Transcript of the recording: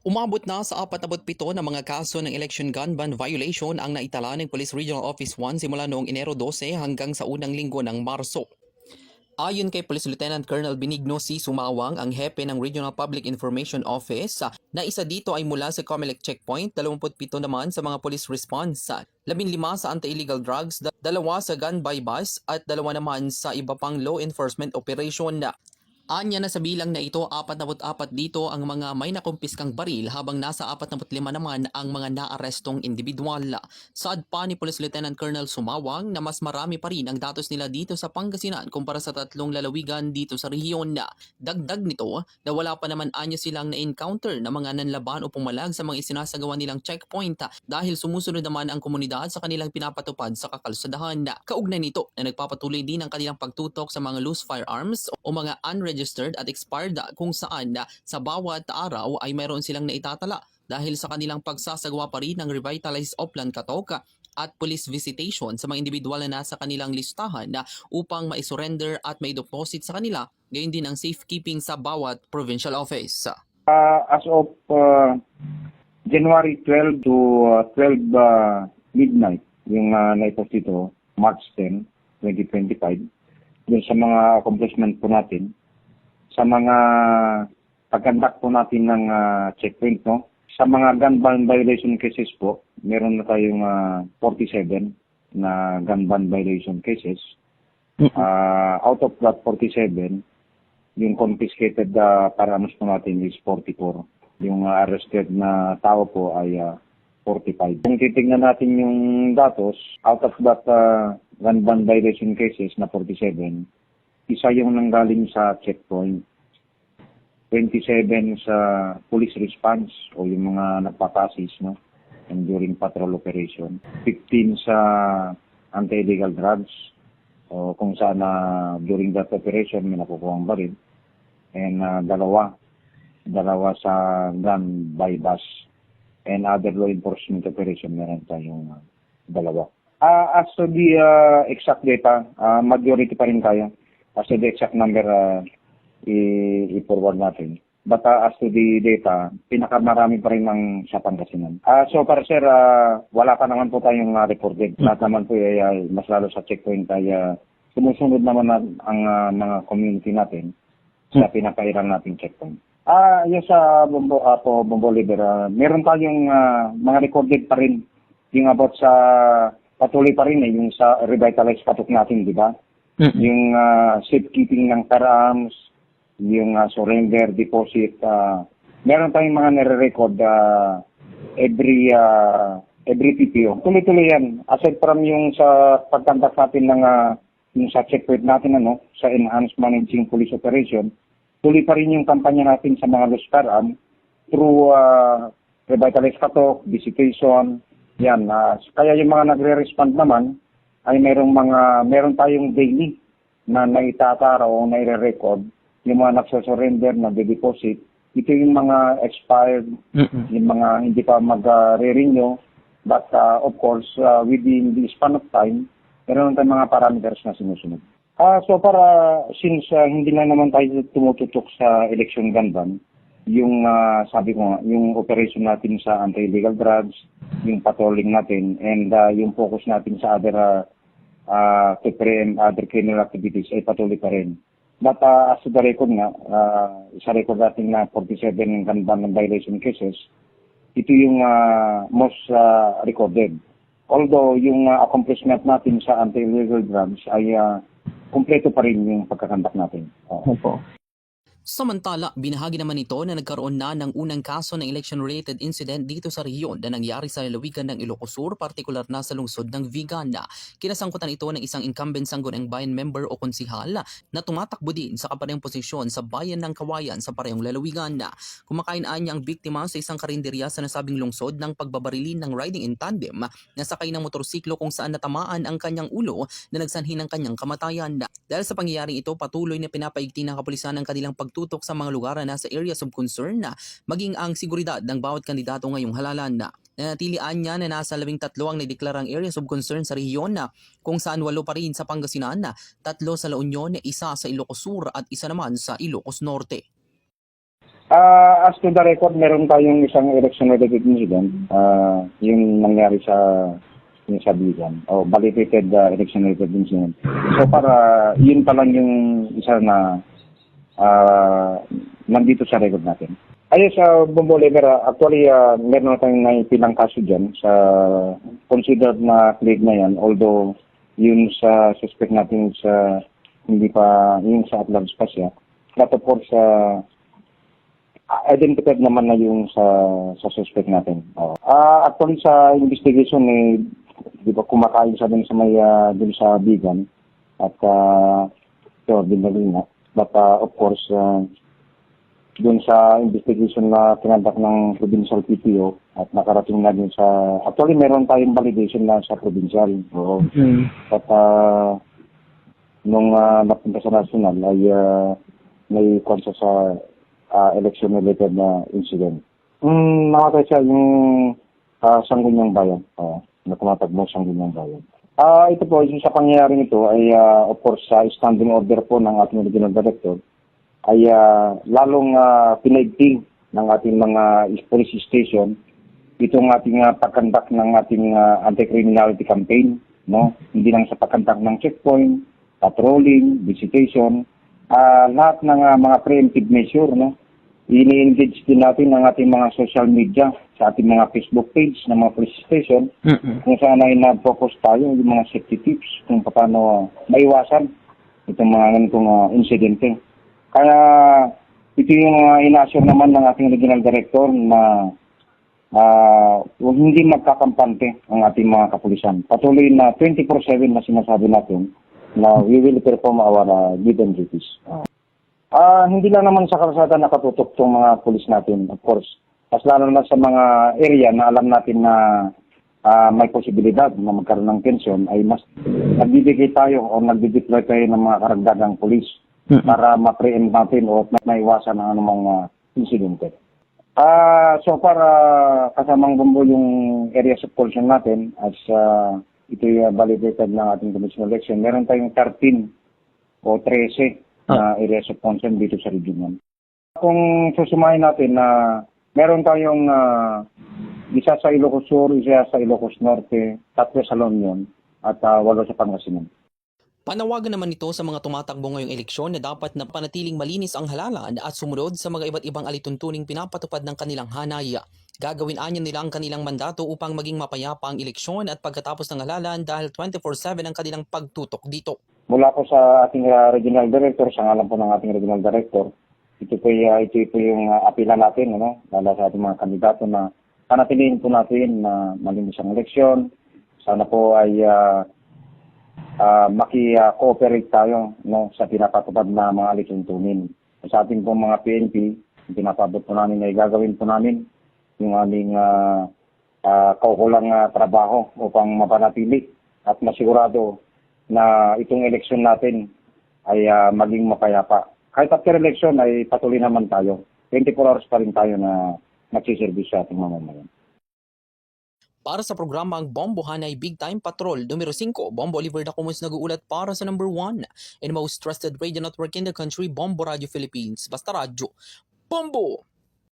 Umabot na sa 47 na mga kaso ng election gun ban violation ang naitala ng Police Regional Office 1 simula noong Enero 12 hanggang sa unang linggo ng Marso. Ayon kay Police Lieutenant Colonel Benigno C. Sumawang, ang hepe ng Regional Public Information Office, ah, na isa dito ay mula sa Comelec Checkpoint, 27 naman sa mga police response, 15 sa anti-illegal drugs, da- dalawa sa gun by bus at dalawa naman sa iba pang law enforcement operation. Anya na sa bilang na ito, 44 dito ang mga may nakumpiskang baril habang nasa 45 naman ang mga naarestong individual. Saad pa ni Police Lieutenant Colonel Sumawang na mas marami pa rin ang datos nila dito sa Pangasinan kumpara sa tatlong lalawigan dito sa rehiyon. Dagdag nito na wala pa naman anya silang na-encounter na mga nanlaban o pumalag sa mga isinasagawa nilang checkpoint dahil sumusunod naman ang komunidad sa kanilang pinapatupad sa kakalsadahan. Kaugnay nito na nagpapatuloy din ang kanilang pagtutok sa mga loose firearms o mga unregistered at expired kung saan sa bawat araw ay mayroon silang naitatala dahil sa kanilang pagsasagawa pa rin ng revitalized Oplan Katok at police visitation sa mga individual na nasa kanilang listahan na upang maisurrender at may deposit sa kanila, gayon din ang safekeeping sa bawat provincial office. Uh, as of uh, January 12 to uh, 12 uh, midnight, yung uh, naipost dito, March 10, 2025, yun sa mga accomplishment po natin, sa mga pagkandak po natin ng uh, checkpoint, no? Sa mga gun ban violation cases po, meron na tayong uh, 47 na gun ban violation cases. Uh, out of that 47, yung confiscated uh, firearms po natin is 44. Yung uh, arrested na tao po ay uh, 45. Kung titingnan natin yung datos, out of that uh, gun ban violation cases na 47, isa yung nanggaling sa checkpoint. 27 sa police response o yung mga nagpapasis no? And during patrol operation. 15 sa anti-illegal drugs o kung saan na during that operation may nakukuha ang baril and uh, dalawa. Dalawa sa gun by bus and other law enforcement operation meron tayong uh, dalawa. Ah, as to the uh, exact data, uh, majority pa rin tayo. As to the exact number, uh, i- i-forward natin. But uh, as to the data, pinakamarami pa rin ng sa Pangasinan. Ah, so para sir, ah, wala pa naman po tayong uh, recorded. Lahat naman po ay ay mas lalo sa checkpoint ay ah, sumusunod naman na, ang ah, mga community natin sa pinakairang nating checkpoint. Ah, yung sa Bombo Apo Bombo Liver, ah, meron tayong ah, mga recorded pa rin yung about sa patuloy pa rin eh, yung sa revitalize patok natin, di ba? Yung ah, safekeeping ng firearms, yung ah, surrender deposit, ah, meron tayong mga nare-record ah, every ah, every PPO. Tuloy-tuloy yan. Aside from yung sa pagkandak natin ng ah, yung sa checkpoint natin ano, sa enhanced managing police operation, tuloy pa rin yung kampanya natin sa mga lost firearm through uh, revitalize katok, visitation, yan. ah, kaya yung mga nagre-respond naman ay merong mga, meron tayong daily na naitatara o naire-record yung mga nagsasurrender, nagde-deposit. Ito yung mga expired, yung mga hindi pa mag-renew. But uh, of course, uh, within the span of time, meron tayong mga parameters na sinusunod. Ah, so para since uh, hindi na naman tayo tumututok sa election gun ban, yung ah, sabi ko nga, yung operation natin sa anti-illegal drugs, yung patrolling natin, and ah, yung focus natin sa other uh, uh, prevent other criminal activities ay patuloy pa rin. But uh, as to the record nga, uh, sa record natin na 47 ng gun ban ng violation cases, ito yung ah, most ah, recorded. Although yung ah, accomplishment natin sa anti-illegal drugs ay ah, kumpleto pa rin yung pagkakandak natin. Oo. Samantala, binahagi naman ito na nagkaroon na ng unang kaso ng election-related incident dito sa rehiyon na nangyari sa lalawigan ng Ilocos Sur, partikular na sa lungsod ng Vigan. Kinasangkutan ito ng isang incumbent Sangguniang Bayan member o konsihal na tumatakbo din sa kaparehong posisyon sa Bayan ng Kawayan sa parehong lalawigan. Kumakainaan niya ang biktima sa isang karinderya sa nasabing lungsod ng pagbabarilin ng riding in tandem na sakay ng motorsiklo kung saan natamaan ang kanyang ulo na nagsanhi ng kanyang kamatayan. Dahil sa pangyayaring ito, patuloy na pinapaigting ng kapulisan ang kanilang pagtutok sa mga lugar na nasa areas of concern na maging ang seguridad ng bawat kandidato ngayong halalan na. Nanatilian niya na nasa labing tatlo ang nadeklarang areas of concern sa rehiyon na kung saan walo pa rin sa Pangasinan na tatlo sa La Union, isa sa Ilocos Sur at isa naman sa Ilocos Norte. Ah, as to the record, meron tayong isang election-related incident. Ah, yung nangyari sa yung sa Bigan. O, validated uh, election-related incident. So, para yun pa lang yung isa na ah, nandito sa record natin. Ayun sa Bombo Oliver, actually, ah, meron na tayong naipilang kaso dyan sa considered na claim na yan. Although, yun sa suspect natin sa hindi pa, yung sa at large pa siya. But of course, ah, identified naman na yung sa sa suspect natin. Oo. Ah, actually sa investigation eh di ba kumakain siya dun sa may ah, dun sa Bigan at uh, so Binalina. But ah, of course ah, dun sa investigation na tinandak ng provincial PPO at nakarating na din sa actually meron tayong validation na sa provincial. Oo. At uh, nung uh, napunta sa national ay ah, may kwansa sa uh, election-related na incident. Mm, nakatay siya yung uh, Sangguniang Bayan. Uh, na tumatagmo Sangguniang Bayan. Ah, ito po, yung sa pangyayaring ito ay ah, of course sa standing order po ng ating regional director ay ah, lalong uh, pinaigting ng ating mga police station itong ating uh, pagkandak ng ating ah, anti-criminality campaign, no? Hindi lang sa pagkandak ng checkpoint, patrolling, visitation, ah lahat ng ah, mga preemptive measure, no? Ini-engage din natin ang ating mga social media sa ating mga Facebook page ng mga police station kung saan ay na-focus tayo yung mga safety tips kung paano maiwasan itong mga ganitong ah, insidente. Kaya ito yung uh, ina-assure naman ng ating regional director na huwag hindi magkakampante ang ating mga kapulisan. Patuloy na 24-7 na sinasabi natin na we will perform our uh, given duties. Ah, hindi lang naman sa kalsada nakatutok tong mga pulis natin, of course. Mas lalo na sa mga area na alam natin na ah, may posibilidad na magkaroon ng tensyon ay mas nagbibigay tayo o nagdi-deploy tayo ng mga karagdagang pulis para ma-preempt natin o ma- maiwasan ang anumang ah, insidente. Ah, so para kasamang bumbo yung areas of concern natin as ah, ito yung validated ng ating commission election, meron tayong 13 o 13 na areas of concern dito sa region. Kung susumahin natin na meron tayong ah, isa sa Ilocos Sur, isa sa Ilocos Norte, tatlo sa La Union, at ah, walo sa Pangasinan. Panawagan naman ito sa mga tumatakbo ngayong eleksyon na dapat na panatiling malinis ang halalan at sumunod sa mga iba't ibang alituntuning pinapatupad ng kanilang hanaya. Gagawin anya nila ang kanilang mandato upang maging mapayapa ang eleksyon at pagkatapos ng halalan dahil 24-7 ang kanilang pagtutok dito. Mula po sa ating ah, regional director, sa ngalan po ng ating regional director, ito po, y- ah, ito po yung uh, apila natin, ano, lalo sa ating mga kandidato na panatilihin po natin na malinis ang eleksyon. Sana po ay ah, ah, maki-cooperate tayo no, sa pinapatupad na mga alituntunin. Sa ating po mga PNP, pinapabot po namin ay gagawin po namin yung aming uh, kaukulang ah, trabaho upang mapanatili at masigurado na itong eleksyon natin ay ah, maging mapayapa. Kahit after election ay patuloy naman tayo. 24 hours pa rin tayo na nagsiservice sa ating mamamayan. Para sa programa ang Bombo Hanay Big Time Patrol numero 5, Bombo Oliver na kumus nag-uulat para sa number 1 and most trusted radio network in the country, Bombo Radio Philippines. Basta radyo. Bombo!